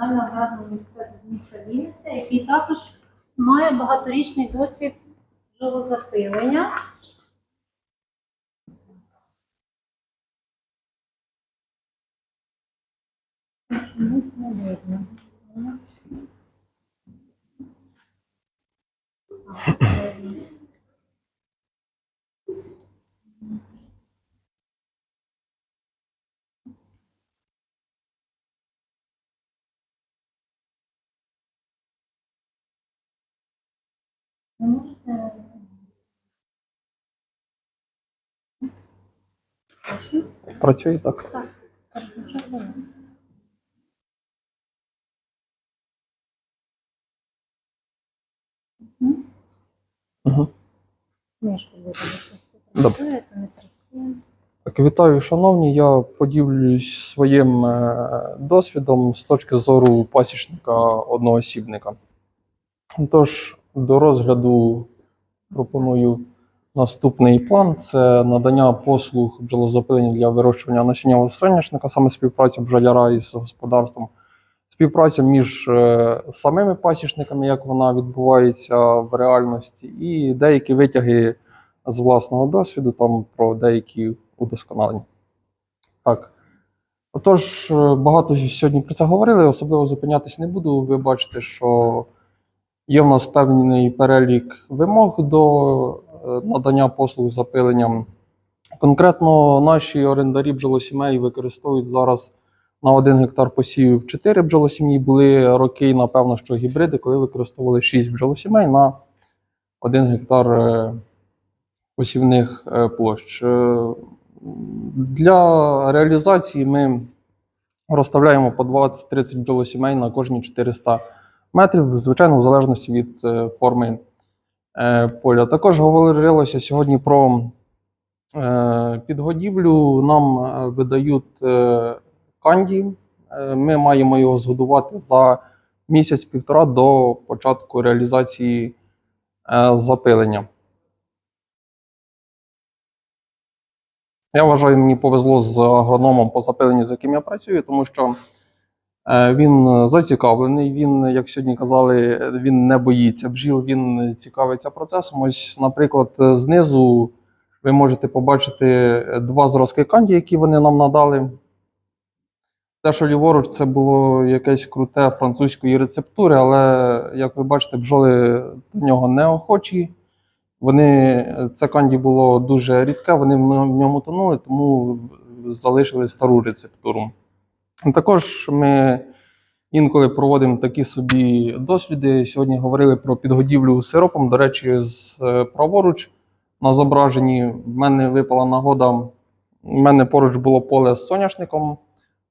Національного аграрного університету з міста Вінниця, який також має багаторічний досвід бджолозапилення. Чомусь не видно. Працює так. Так, добре. Так, вітаю, шановні. Я поділюсь своїм е, досвідом з точки зору пасічника одноосібника. Тож, до розгляду пропоную наступний план: це надання послуг бджолозапилення для вирощування насіннєвого соняшника, саме співпраця бджоляра із господарством, співпраця між е, самими пасічниками, як вона відбувається в реальності, і деякі витяги з власного досвіду там про деякі удосконалення. Так. Отож, е, багато сьогодні про це говорили, особливо зупинятись не буду. Ви бачите, що є в нас певний перелік вимог до е, надання послуг з запиленням. Конкретно наші орендарі бджолосімей використовують зараз на 1 гектар посівів 4 бджолосім'ї. Були роки, напевно, що гібриди, коли використовували 6 бджолосімей на 1 гектар е, посівних е, площ. Для реалізації ми розставляємо по 20-30 бджолосімей на кожні 400 метрів, звичайно, в залежності від е, форми е, поля. Також говорилося сьогодні про е, підгодівлю. Нам видають канді. Ми маємо його згодувати за місяць-півтора до початку реалізації запилення. Я вважаю, мені повезло з агрономом по запиленню, з яким я працюю, тому що він зацікавлений. Він, як сьогодні казали, він не боїться бджіл, він цікавиться процесом. Ось, наприклад, знизу ви можете побачити два зразки канді, які вони нам надали. Те, що ліворуч, це було якесь круте французької рецептури, але, як ви бачите, бджоли до нього неохочі. Вони, це канді було дуже рідке, вони в ньому тонули, тому залишили стару рецептуру. Також ми інколи проводимо такі собі досліди. Сьогодні говорили про підгодівлю сиропом. До речі, з е, праворуч на зображенні в мене випала нагода. У мене поруч було поле з соняшником.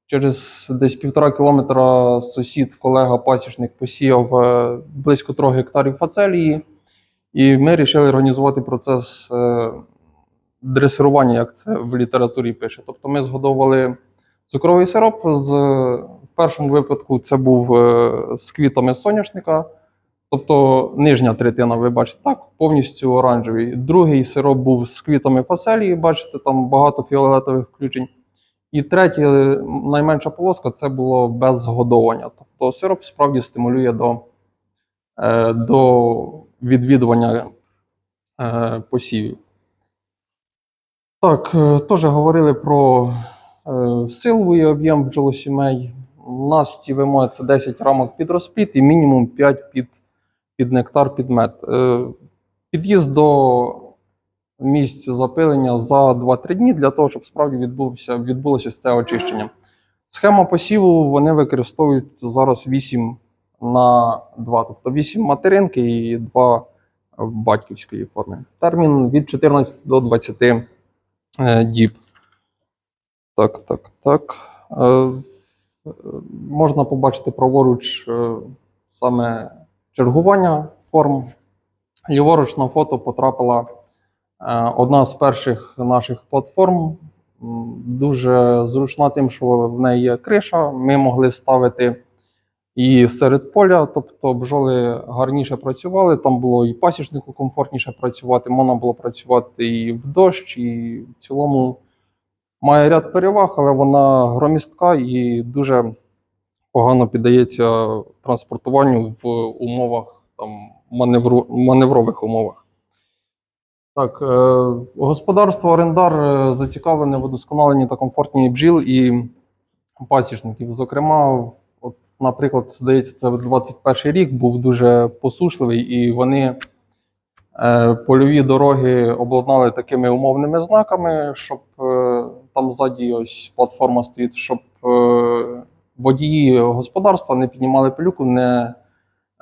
Через десь півтора кілометра сусід, колега пасічник посіяв е, близько трьох гектарів фацелії. І ми вирішили організувати процес е, дресирування, як це в літературі пише. Тобто ми згодовували цукровий сироп. З, в першому випадку це був е, з квітами соняшника, тобто нижня третина, ви бачите, так, повністю оранжевий. Другий сироп був з квітами фацелії, бачите, там багато фіолетових включень. І третя, е, найменша полоска це було без згодовування. Тобто сироп справді стимулює до, е, до відвідування е, посівів. Так, е, теж говорили про е, силовий об'єм бджолосімей. У нас ці вимоги це 10 рамок під розплід і мінімум 5 під, під нектар під мед. Е, під'їзд до місць запилення за 2-3 дні для того, щоб справді відбувся, відбулося це очищення. Схема посіву вони використовують зараз 8 на 2, тобто 8 материнки і 2 батьківської форми. Термін від 14 до 20 е, діб. Так, так, так. Е, можна побачити праворуч е, саме чергування форм. Ліворуч на фото потрапила е, одна з перших наших платформ. Дуже зручна тим, що в неї є криша. Ми могли ставити і серед поля, тобто бджоли гарніше працювали. Там було і пасічнику комфортніше працювати, можна було працювати і в дощ, і в цілому має ряд переваг, але вона громістка і дуже погано піддається транспортуванню в умовах там, маневру, маневрових умовах. Так, е, господарство орендар е, зацікавлене в удосконаленні та комфортній бджіл і пасічників. Зокрема, от, наприклад, здається, це 21 рік був дуже посушливий, і вони е, польові дороги обладнали такими умовними знаками, щоб там ззаді ось платформа стоїть, щоб е, водії господарства не піднімали пилюку, не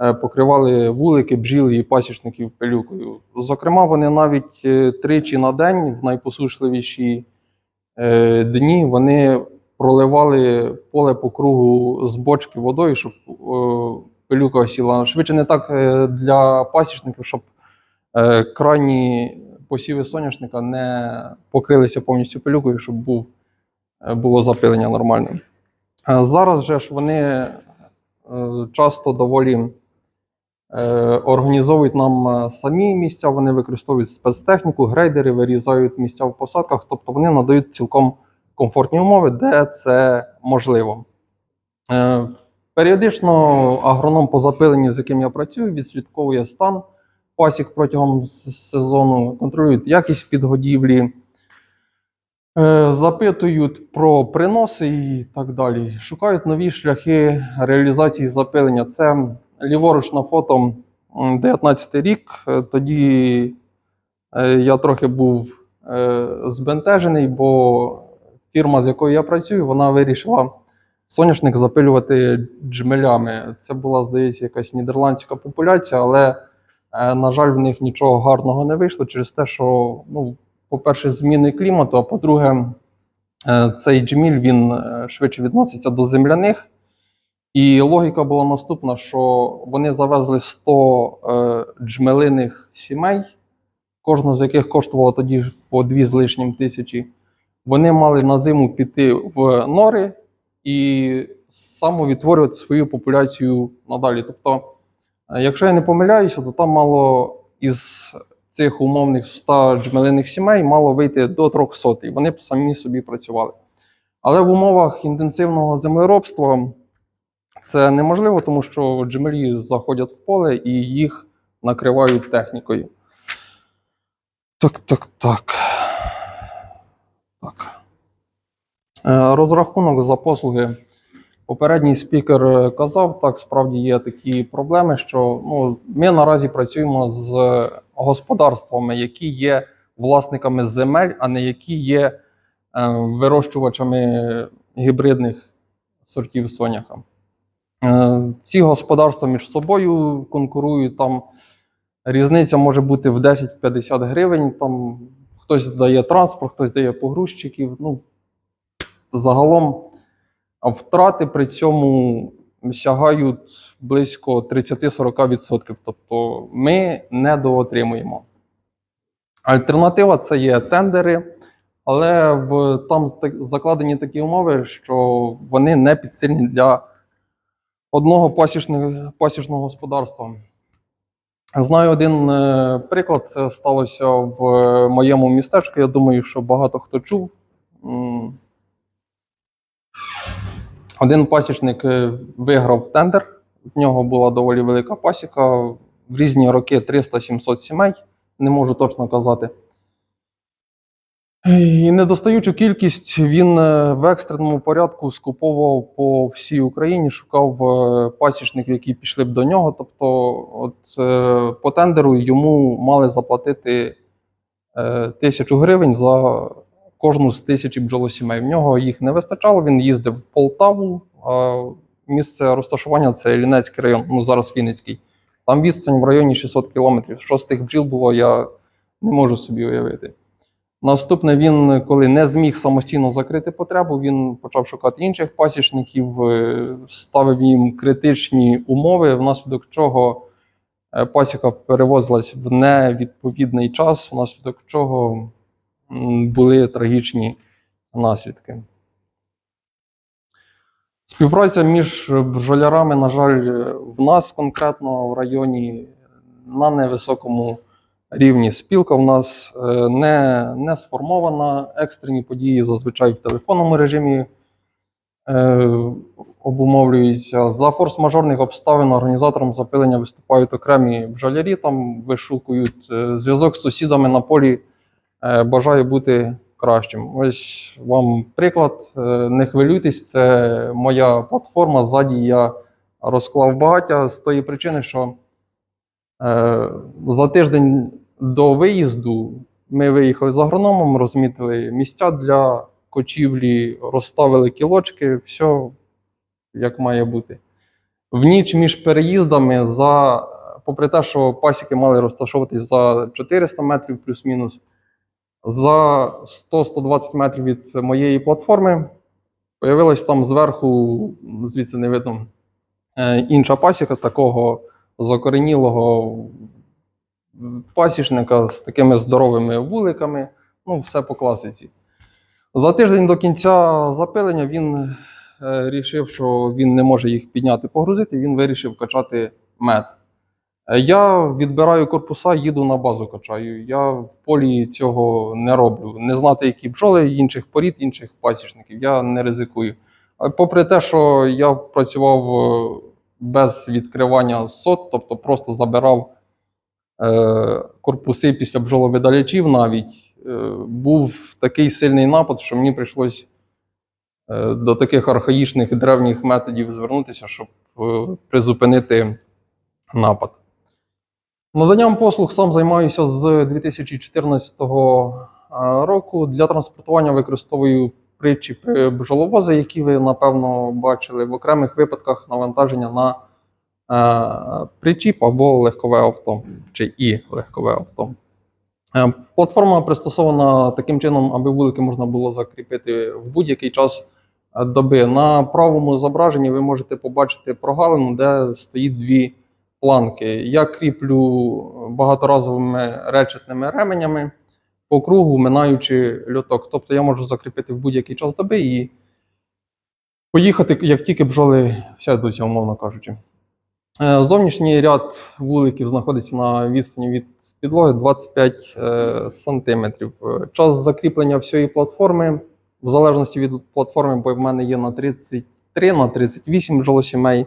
е, покривали вулики, бджіл і пасічників пилюкою. Зокрема, вони навіть е, тричі на день в найпосушливіші дні вони проливали поле по кругу з бочки водою, щоб пилюка осіла. Швидше не так для пасічників, щоб крайні посіви соняшника не покрилися повністю пилюкою, щоб був, е, було запилення нормальне. Зараз же ж вони е, часто доволі е, організовують нам самі місця, вони використовують спецтехніку, грейдери, вирізають місця в посадках, тобто вони надають цілком комфортні умови, де це можливо. Періодично агроном по запиленню, з яким я працюю, відслідковує стан пасік протягом сезону, контролюють якість підгодівлі, е, запитують про приноси і так далі. Шукають нові шляхи реалізації запилення. Це ліворуч на фото 19 рік. Е, Тоді е, я трохи був збентежений, бо фірма, з якою я працюю, вона вирішила соняшник запилювати джмелями. Це була, здається, якась нідерландська популяція, але, на жаль, в них нічого гарного не вийшло через те, що, ну, по-перше, зміни клімату, а по-друге, е, цей джміль він е, швидше відноситься до земляних. І логіка була наступна: що вони завезли 100 е, джмелиних сімей, кожна з яких коштувала тоді по 2 з лишнім тисячі. Вони мали на зиму піти в нори і самовідтворювати свою популяцію надалі. Тобто, е, якщо я не помиляюся, то там мало із цих умовних 100 джмелиних сімей мало вийти до 300, і вони б самі собі працювали. Але в умовах інтенсивного землеробства це неможливо, тому що джмелі заходять в поле і їх накривають технікою. Так, так, так. Так. Е, Розрахунок за послуги. Попередній спікер е, казав, так справді є такі проблеми, що ну, ми наразі працюємо з господарствами, які є власниками земель, а не які є е, вирощувачами гібридних сортів соняха. Е, ці господарства між собою конкурують. Там різниця може бути в 10-50 гривень. Там хтось дає транспорт, хтось дає погрузчиків. Ну, загалом а втрати при цьому сягають близько 30-40%. Тобто ми недоотримуємо. Альтернатива це є тендери, але в, там закладені такі умови, що вони не підсильні для одного пасічного, пасічного господарства. Знаю один е, приклад, це сталося в е, моєму містечку. Я думаю, що багато хто чув. Один пасічник е, виграв тендер, в нього була доволі велика пасіка. В різні роки 300-700 сімей, не можу точно казати. І недостаючу кількість він е, в екстреному порядку скуповував по всій Україні, шукав е, пасічників, які пішли б до нього. Тобто, от по тендеру йому мали заплатити тисячу гривень за кожну з тисячі бджолосімей. В нього їх не вистачало. Він їздив в Полтаву. Місце розташування це Лінецький район, ну зараз Вінницький. Там відстань в районі 600 кілометрів. Що з тих бджіл було, я не можу собі уявити. Наступне, він, коли не зміг самостійно закрити потребу, він почав шукати інших пасічників, е, ставив їм критичні умови, внаслідок чого е, пасіка перевозилась в невідповідний час, внаслідок чого були трагічні наслідки. Співпраця між бджолярами, на жаль, в нас конкретно в районі на невисокому рівні. Спілка в нас е, не, не сформована. Екстрені події зазвичай в телефонному режимі е, обумовлюється. За форс-мажорних обставин організатором запилення виступають окремі бджолярі, там вишукують е, зв'язок з сусідами на полі, е, бажає бути кращим. Ось вам приклад. Е, Не хвилюйтесь, це моя платформа. Ззаді я розклав багаття з тої причини, що е, за тиждень до виїзду ми виїхали з агрономом, розмітили місця для кочівлі, розставили кілочки, все як має бути. В ніч між переїздами, за, попри те, що пасіки мали розташовуватись за 400 метрів плюс-мінус, за 100-120 метрів від моєї платформи появилась там зверху, звідси не видно, е, інша пасіка такого закоренілого пасічника з такими здоровими вуликами. Ну, все по класиці. За тиждень до кінця запилення він е, рішив, що він не може їх підняти, погрузити. Він вирішив качати мед. Е, Я відбираю корпуса, їду на базу качаю. Я в полі цього не роблю. Не знати, які бджоли інших порід, інших пасічників. Я не ризикую. А Попри те, що я працював е, без відкривання сот, тобто просто забирав е, корпуси після бджоловидалячів навіть, е, був такий сильний напад, що мені прийшлось е, до таких архаїчних древніх методів звернутися, щоб е, призупинити напад. Наданням послуг сам займаюся з 2014 е, року. Для транспортування використовую причіпи бджоловози, які ви напевно бачили в окремих випадках навантаження на е, причіп або легкове авто, чи і легкове авто. Е, Платформа пристосована таким чином, аби вулики можна було закріпити в будь-який час е, доби. На правому зображенні ви можете побачити прогалину, де стоїть дві планки. Я кріплю багаторазовими речетними ременями по кругу, минаючи льоток. Тобто я можу закріпити в будь-який час доби і поїхати, як тільки бджоли сядуться, умовно кажучи. Е, Зовнішній ряд вуликів знаходиться на відстані від підлоги 25 е, сантиметрів. Час закріплення всієї платформи, в залежності від платформи, бо в мене є на 33, на 38 бджолосімей,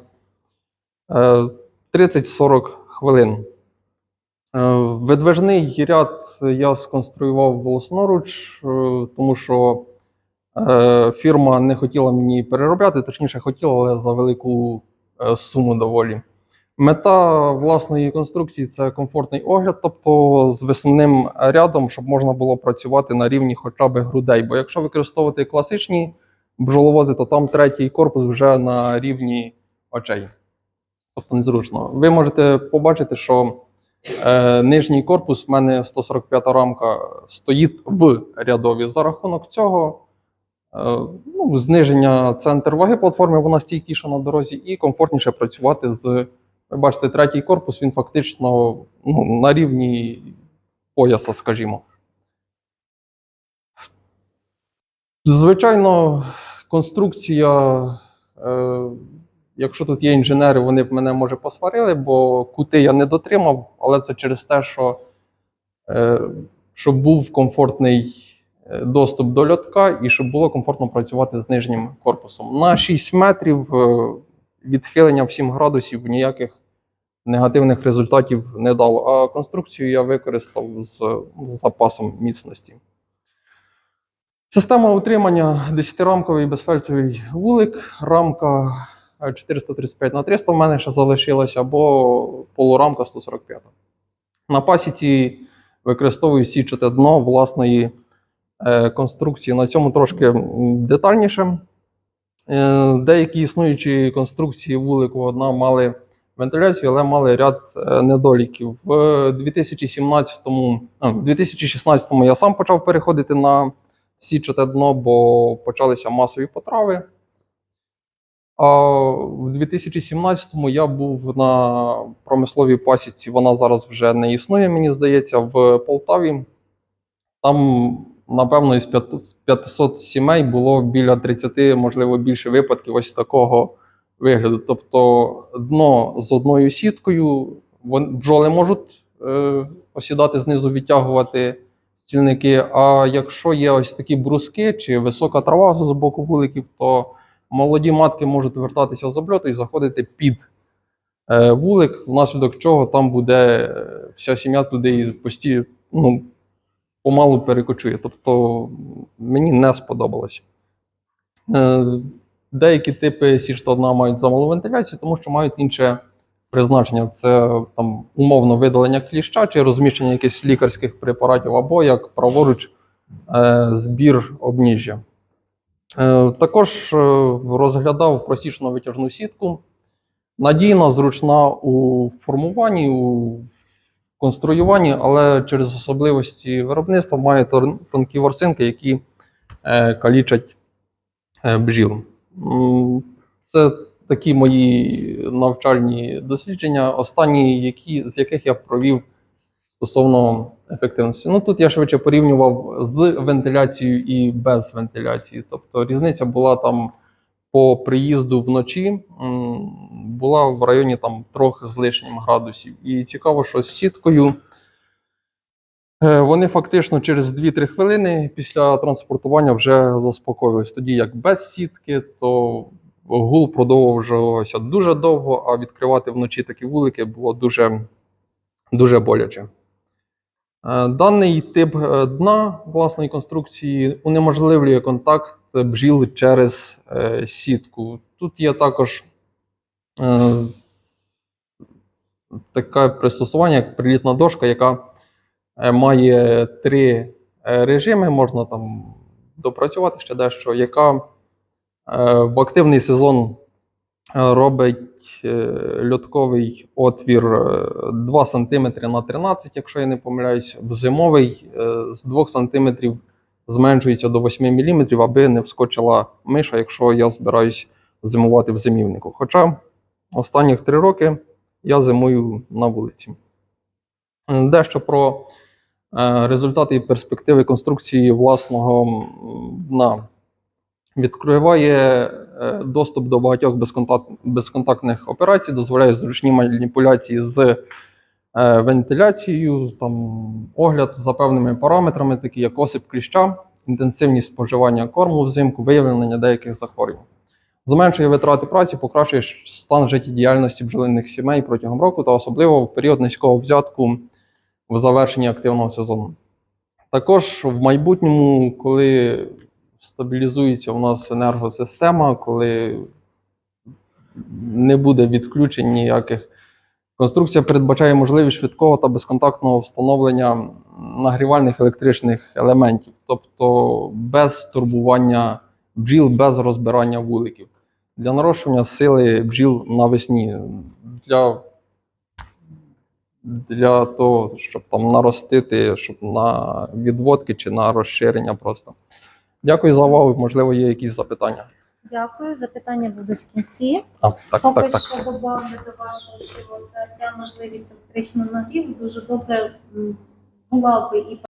е, 30-40 хвилин. Е, Видвижний ряд я сконструював власноруч, е, тому що е, фірма не хотіла мені переробляти, точніше хотіла, але за велику суму доволі. Мета власної конструкції це комфортний огляд, тобто з висувним рядом, щоб можна було працювати на рівні хоча б грудей. Бо якщо використовувати класичні бджоловози, то там третій корпус вже на рівні очей. Тобто незручно. Ви можете побачити, що е, нижній корпус в мене 145 рамка стоїть в рядові. За рахунок цього е, ну, зниження центр ваги платформи, вона стійкіша на дорозі, і комфортніше працювати з. Ви бачите, третій корпус він фактично ну, на рівні пояса, скажімо. Звичайно, конструкція, е, якщо тут є інженери, вони б мене може посварили, бо кути я не дотримав, але це через те, що е, щоб був комфортний е, доступ до льотка і щоб було комфортно працювати з нижнім корпусом. На 6 метрів е, відхилення в 7 градусів ніяких негативних результатів не дало. А конструкцію я використав з, з запасом міцності. Система утримання 10-рамковий безфельцевий вулик, рамка 435 на 300 в мене ще залишилася, або полурамка 145. На пасіці використовую січате дно власної е, конструкції. На цьому трошки детальніше. Е, деякі існуючі конструкції вулику одна мали вентиляцію, але мали ряд е, недоліків. В 2017-му, а, в 2016-му я сам почав переходити на січате дно, бо почалися масові потрави. А в 2017-му я був на промисловій пасіці, вона зараз вже не існує, мені здається, в Полтаві. Там, напевно, із 500 сімей було біля 30, можливо, більше випадків ось такого вигляду. Тобто дно з одною сіткою, бджоли можуть е, осідати знизу, відтягувати стільники. А якщо є ось такі бруски чи висока трава з боку вуликів, то молоді матки можуть вертатися з обльоту і заходити під е, вулик, внаслідок чого там буде е, вся сім'я туди і постійно ну, помалу перекочує. Тобто мені не сподобалось. Е, Деякі типи сіштодна мають замалу вентиляцію, тому що мають інше призначення. Це там умовно видалення кліща чи розміщення якихось лікарських препаратів, або як праворуч збір обніжжя. Е, також е, розглядав просічну витяжну сітку. Надійна, зручна у формуванні, у конструюванні, але через особливості виробництва має тонкі ворсинки, які е, калічать бджіл. Це такі мої навчальні дослідження, останні, які, з яких я провів стосовно ефективності. Ну тут я швидше порівнював з вентиляцією і без вентиляції. Тобто різниця була там по приїзду вночі, була в районі там трьох з лишнім градусів. І цікаво, що з сіткою. Е, Вони фактично через 2-3 хвилини після транспортування вже заспокоїлись. Тоді як без сітки, то гул продовжувався дуже довго, а відкривати вночі такі вулики було дуже, дуже боляче. Е, Даний тип е, дна власної конструкції унеможливлює контакт бджіл через е, сітку. Тут є також таке пристосування, як прилітна дошка, яка має три режими, можна там допрацювати ще дещо, яка в активний сезон робить е, льотковий отвір е, 2 см на 13, якщо я не помиляюсь, в зимовий е, з 2 см зменшується до 8 мм, аби не вскочила миша, якщо я збираюсь зимувати в зимівнику. Хоча останніх 3 роки я зимую на вулиці. Е, Дещо про е, результати і перспективи конструкції власного дна. Відкриває е, доступ до багатьох безконтактних операцій, дозволяє зручні маніпуляції з е, вентиляцією, там, огляд за певними параметрами, такі як осип кліща, інтенсивність споживання корму взимку, виявлення деяких захворювань. Зменшує витрати праці, покращує стан життєдіяльності бджолиних сімей протягом року та особливо в період низького взятку в завершенні активного сезону. Також в майбутньому, коли стабілізується у нас енергосистема, коли не буде відключень ніяких, конструкція передбачає можливість швидкого та безконтактного встановлення нагрівальних електричних елементів, тобто без турбування бджіл, без розбирання вуликів. Для нарощування сили бджіл навесні. Для для того, щоб там наростити, щоб на відводки чи на розширення просто. Дякую за увагу. Можливо, є якісь запитання. Дякую. Запитання будуть в кінці. А, так, Поки так, так. що добавлю до вашого, що ця, ця можливість електричного нагріву дуже добре була би і